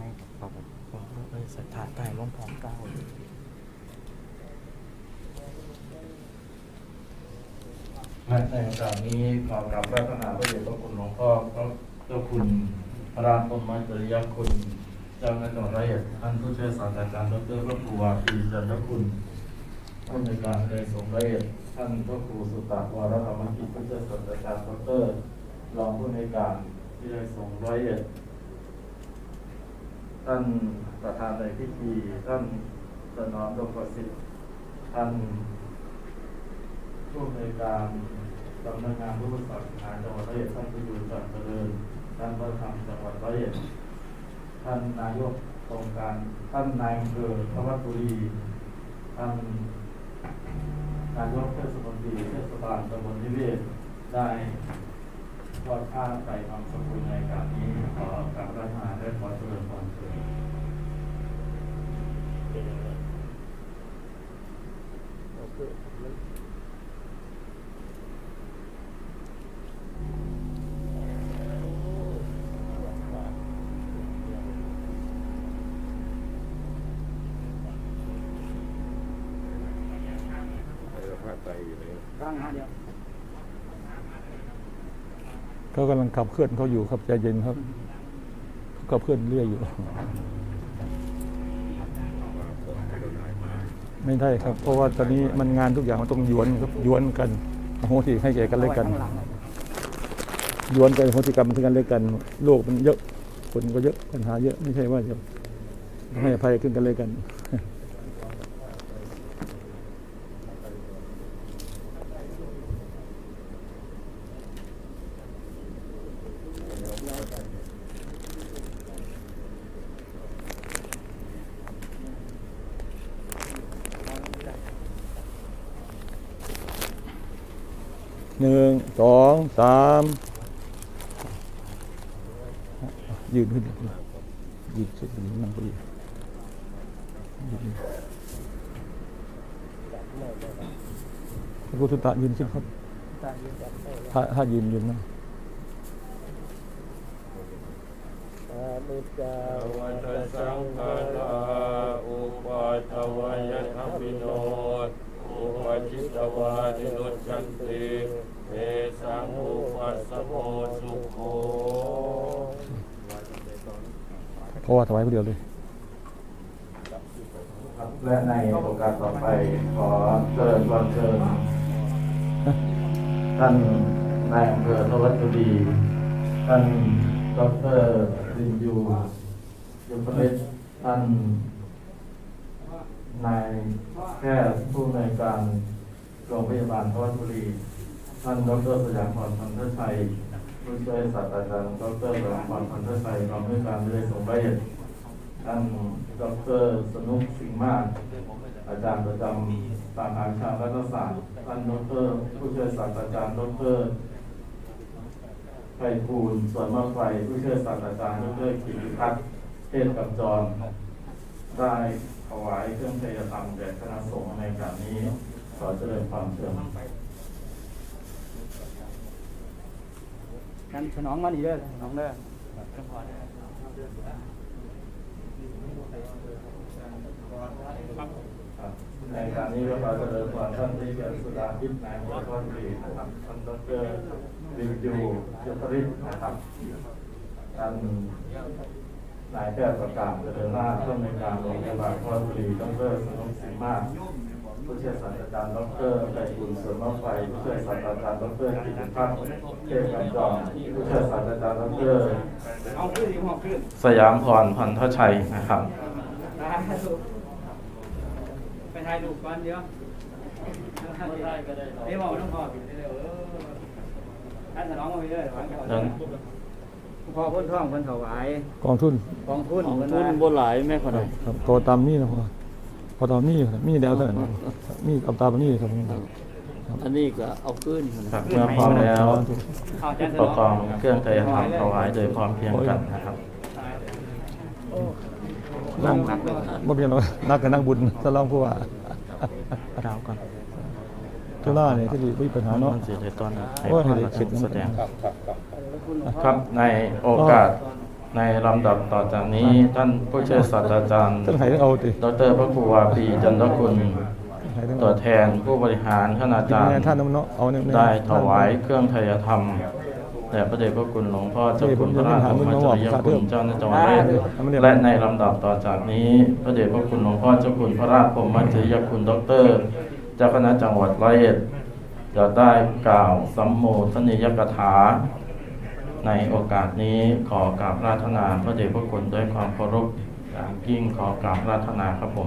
ม่ครับผมบอนถามเก้าและในโอกาสนี้ขอกราบพระธนาพระเดชพระคุณหลวงพ่อพระเจ้าคุณพระรามต้นไม้จริยคุณเจ้าหน้าที่ร้อยเอ็ดท่านผู้ช่วยศาสตราจารย์ดรพระครูวาปีจันทคุณผู้ในการในสงฆ์ร้อยดท่านพระครูสุตตะวรธรรมกิจผู้ช่วยศาสตราจารย์ดรรองผู้ในการที่ได้สงฆ์ร้อยด ท่านประธานในพิธี ท่านสนอมดงประสิทธิ์ท่านผู้อำนวยการสำนักงานผู้ศาสนาจังหวัดร้อยเอ็ดท่านผู้ดูจัดเจริญท่านประธานจังหวัดร้อยเอ็ดท่านนายกองค์การท่านนายอำเภอพระวัดบุรีท่านนายกเทศมนตรีเทศบาลตำบลนิเวศได้ วาดภาพไปทำสกุลในการนี้ขอการรัฐนาและขอเจริญพรเชิญร่างหาเดียว เขากำลังขับเคลื่อนเขาอยู่ครับใจเย็นครับเขาขับเคลื่อนเรื่อยอยู่ ไม่ได้ครับ เพราะว่าตอนนี้มันงานทุกอย่างมันต้องหยวนครับหยวนกันโหสิให้แก่กันและกันข้างหลังหยวนกันโหสิกรรมถึงกันและกันโลกมันเยอะคนก็เยอะปัญหาเยอะไม่ใช่ว่าจะให้อภัยขึ้นกันเลยกัน หนึ่งสองสามยืนขึ้นยืนเสร็จนั่งพอดียืนพระพุทธตายืนขึ้นครับถ้าถ้ายืนยืนนะอานุจาวัตสังฆาอุปัทวายธรรมิโน อุปจิตวานิโรจันติเทสังอุปัสสโมสุโขเพราะว่าถวายคนเดียวเลยครับและในโอกาสต่อไปขอเชิญวันเชิญท่านนายอำเภอทวัดบุรีท่านดรรินยูยุพเรศท่าน นายแพทย์ผู้ในการโรงพยาบาลทวัดบุรี ท่านดรสยามพรพันธชัยผู้ช่วยศาสตราจารย์ดรสยามพรพันธชัยรองผู้ในวยการเลยสงฆ์ใบเอ็ดท่านดรสนุกสิงห์มากอาจารย์ประจำสาขาวิชารัฐศาสตร์ท่านดรผู้ช่วยศาสตราจารย์ดรไพบูลย์สวนมะไฟผู้ช่วยศาสตราจารย์ดรกิติพัฒน์เทศกับจรได้ ถวายเครื่องเทยธรรมแด่คณะสงฆ์ในการนี้ ขอเจริญความเชิญกันสนองมาดีเด้อสนองเด้อในการนี้ก็ขอเจริญพรท่านที่เกิดสุดาพิษนายมงคลดีนะครับท่านดรวินยูเจตริศนะครับท่าน นายแพทย์ประกาศเจริญราชผู้อำนวยการโรงพยาบาลพรบุรีดรสนุกสิงห์มากผู้ช่วยศาสตราจารย์ดรไก่บุญสวนมะไฟผู้ช่วยศาสตราจารย์ดรกิติพัฒน์เทพกำจรผู้ช่วยศาสตราจารย์ดรเอาขึ้นดีหัวขึ้นสยามพรพันทชัยนะครับได้ลูกไปถ่ายรูปก่อนเดี๋ยวได้ก็ได้เอ้ยบอกน้องพ่อผิดเลยเออท่านสนองมาไปเลยหวังก่อนเดิน พ่อพ้นท่องพ้นถวายกองทุนกองทุนของเพิ่นทุนว่าบ่หลายแม่ขนาดครับตัวตามนี่นะพ่อพอตามนี่ครับมีแนวเท่านั้นมีเอาตามนี่ครับอันนี้ก็เอาขึ้นครับเมื่อพร้อมแล้วเอาอาจารย์สปนกครองเครื่องไตรธรรมถวายโดยพร้อมเพรียงกันนะครับ นั่งบ่เพียงหรอกนักกับนักบุญสลองผู้ว่า ดาวก่อน ทุล่าเนี่ยที่มีปัญหาเนาะเสียในตอนนั้นให้โอ้ยพระให้ราเด็กชเสร็จแสดงครับครับในโอกาสในลำดับต่อจากนี้ท่านผู้ช่วยศาสตราจารย์ท่านไห้ต้องเอาติดรพระครูวาปีจันทคุณไห้ต้องตัเอาวแทนผู้บริหารคณาจารย์ท่านน้ำเนาะเอาเนี่ยได้ถวายเครื่องไทยธรรมแด่พระเดชพระคุณหลวงพ่อเจ้าคุณพระราชบรมจริยคุณเจ้าหน้าจังหวัดเลยและในลำดับต่อจากนี้ พระเดชพระคุณหลวงพ่อเจ้าคุณพระราชบรมจริยคุณดอกเตอร เจ้าคณะจังหวัดร้อยเอ็ดจะได้กล่าวสัมโมทนิยกถา ในโอกาสนี้ขอกราบราธนาพระเดชพระคุณด้วยความเคารพอย่างยิ่งขอกราบราธนาครับผม